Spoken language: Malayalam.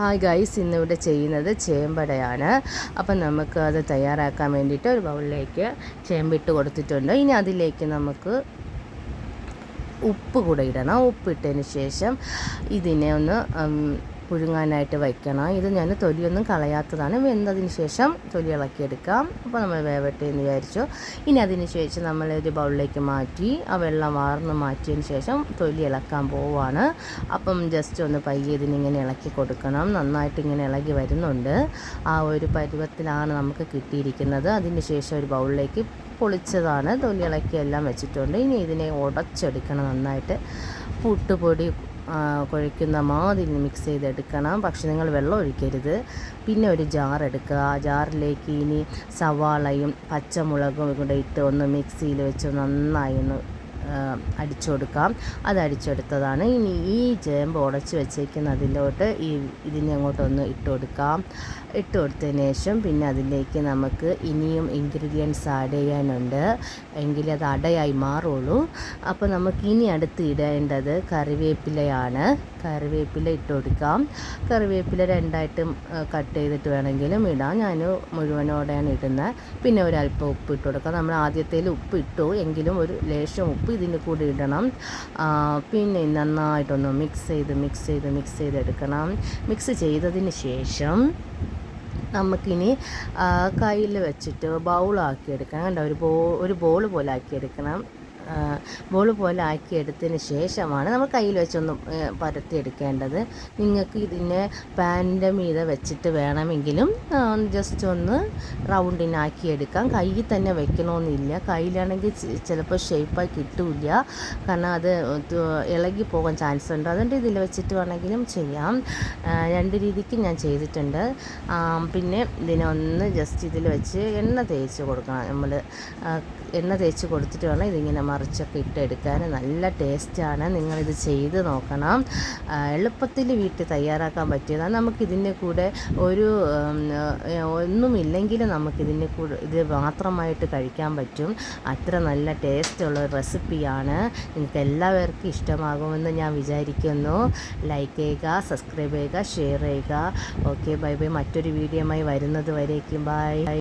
ഹായ് ഗൈസ് ഇന്നിവിടെ ചെയ്യുന്നത് ചേമ്പടയാണ്. അപ്പം നമുക്ക് അത് തയ്യാറാക്കാൻ വേണ്ടിയിട്ട് ഒരു ബൗളിലേക്ക് ചേമ്പിട്ട് കൊടുത്തിട്ടുണ്ട്. ഇനി അതിലേക്ക് നമുക്ക് ഉപ്പ് കൂടെ ഇടണം. ഉപ്പിട്ടതിന് ശേഷം ഇതിനെ ഒന്ന് പുഴുങ്ങാനായിട്ട് വയ്ക്കണം. ഇത് ഞാൻ തൊലിയൊന്നും കളയാത്തതാണ്. വെന്തതിന് ശേഷം തൊലി ഇളക്കിയെടുക്കാം. അപ്പോൾ നമ്മൾ വേവട്ടെ എന്ന് വിചാരിച്ചു. ഇനി അതിന് ശേഷം നമ്മൾ ഒരു ബൗളിലേക്ക് മാറ്റി ആ വെള്ളം വാർന്ന് മാറ്റിയതിന് ശേഷം തൊലി ഇളക്കാൻ പോവാണ് അപ്പം ജസ്റ്റ് ഒന്ന് പയ്യെ ഇതിനിങ്ങനെ ഇളക്കി കൊടുക്കണം. നന്നായിട്ട് ഇങ്ങനെ ഇളകി വരുന്നുണ്ട്. ആ ഒരു പരുവത്തിലാണ് നമുക്ക് കിട്ടിയിരിക്കുന്നത്. അതിന് ശേഷം ഒരു ബൗളിലേക്ക് പൊളിച്ചതാണ്. തൊലി ഇളക്കി എല്ലാം വെച്ചിട്ടുണ്ട്. ഇനി ഇതിനെ ഉടച്ചെടുക്കണം നന്നായിട്ട്. പുട്ടുപൊടി കുഴയ്ക്കുന്ന മാതിരി മിക്സ് ചെയ്തെടുക്കണം. പക്ഷെ നിങ്ങൾ വെള്ളം ഒഴിക്കരുത്. പിന്നെ ഒരു ജാർ എടുക്കുക. ആ ജാറിലേക്ക് ഇനി സവാളയും പച്ചമുളകും കൂടെ ഇട്ട് ഒന്ന് മിക്സിയിൽ വെച്ച് നന്നായി ഒന്ന് അടിച്ചു കൊടുക്കാം അത് അടിച്ചെടുത്തതാണ്. ഇനി ഈ ചേമ്പ് ഉടച്ച് വെച്ചേക്കുന്നതിലോട്ട് ഈ ഇതിനെ അങ്ങോട്ടൊന്ന് ഇട്ട് കൊടുക്കാം ഇട്ട് കൊടുത്തതിന് ശേഷം പിന്നെ അതിലേക്ക് നമുക്ക് ഇനിയും ഇൻഗ്രീഡിയൻസ് ആഡ് ചെയ്യാനുണ്ട്. എങ്കിൽ അത് അടയായി മാറുള്ളൂ. അപ്പോൾ നമുക്ക് ഇനി അടുത്ത് ഇടേണ്ടത് കറിവേപ്പിലയാണ്. കറിവേപ്പില ഇട്ട് കൊടുക്കാം കറിവേപ്പില രണ്ടായിട്ടും കട്ട് ചെയ്തിട്ട് വേണമെങ്കിലും ഇടാം. ഞാൻ മുഴുവനോടെയാണ് ഇടുന്നത്. പിന്നെ ഒരല്പം ഉപ്പ് ഇട്ട് കൊടുക്കാം നമ്മൾ ആദ്യത്തേൽ ഉപ്പ് ഇട്ടു. എങ്കിലും ഒരു ലേശം ഉപ്പ് ഇതിന്റെ കൂടെ ഇടണം. പിന്നെ നന്നായിട്ടൊന്ന് മിക്സ് ചെയ്ത് മിക്സ് ചെയ്ത് മിക്സ് ചെയ്തെടുക്കണം മിക്സ് ചെയ്തതിന് ശേഷം നമുക്കിനി കയ്യിൽ വെച്ചിട്ട് ബൗളാക്കി എടുക്കണം. കണ്ടോ? ഒരു ബോ ഒരു ബോൾ പോലെ ആക്കിയെടുക്കണം ബോൾ പോലെ ആക്കി ആക്കിയെടുത്തതിന് ശേഷമാണ് നമ്മൾ കയ്യിൽ വെച്ചൊന്ന് പരത്തിയെടുക്കേണ്ടത്. നിങ്ങൾക്ക് ഇതിനെ പാനിന്റെ മീതെ വെച്ചിട്ട് വേണമെങ്കിലും ജസ്റ്റ് ഒന്ന് റൗണ്ടിനാക്കി എടുക്കാം കയ്യിൽ തന്നെ വെക്കണമെന്നില്ല. കയ്യിലാണെങ്കിൽ ചിലപ്പോൾ ഷേപ്പായി കിട്ടില്ല. കാരണം അത് ഇളകി പോകാൻ ചാൻസ് ഉണ്ട്. അതുകൊണ്ട് ഇതിൽ വെച്ചിട്ട് വേണമെങ്കിലും ചെയ്യാം. രണ്ട് രീതിക്ക് ഞാൻ ചെയ്തിട്ടുണ്ട്. പിന്നെ ഇതിനെ ഒന്ന് ജസ്റ്റ് ഇതിൽ വെച്ച് എണ്ണ തേച്ച് കൊടുക്കണം. നമ്മൾ എണ്ണ തേച്ച് കൊടുത്തിട്ട് വേണം ഇതിങ്ങനെ മറിച്ചൊക്കെ ഇട്ടെടുക്കാൻ നല്ല ടേസ്റ്റാണ്. നിങ്ങളിത് ചെയ്ത് നോക്കണം. എളുപ്പത്തിൽ വീട്ടിൽ തയ്യാറാക്കാൻ പറ്റിയതാണ്. നമുക്കിതിന്റെ കൂടെ ഒരു ഒന്നുമില്ലെങ്കിൽ നമുക്കിതിന്റെ കൂടെ ഇത് മാത്രമായിട്ട് കഴിക്കാൻ പറ്റും. അത്ര നല്ല ടേസ്റ്റുള്ള ഒരു റെസിപ്പിയാണ്. നിങ്ങൾക്ക് എല്ലാവർക്കും ഇഷ്ടമാകുമെന്ന് ഞാൻ വിചാരിക്കുന്നു. ലൈക്ക് ചെയ്യുക സബ്സ്ക്രൈബ് ചെയ്യുക ഷെയർ ചെയ്യുക. Okay bye bye. മറ്റൊരു വീഡിയോയുമായി വരുന്നത് വരേക്കും. ബൈ.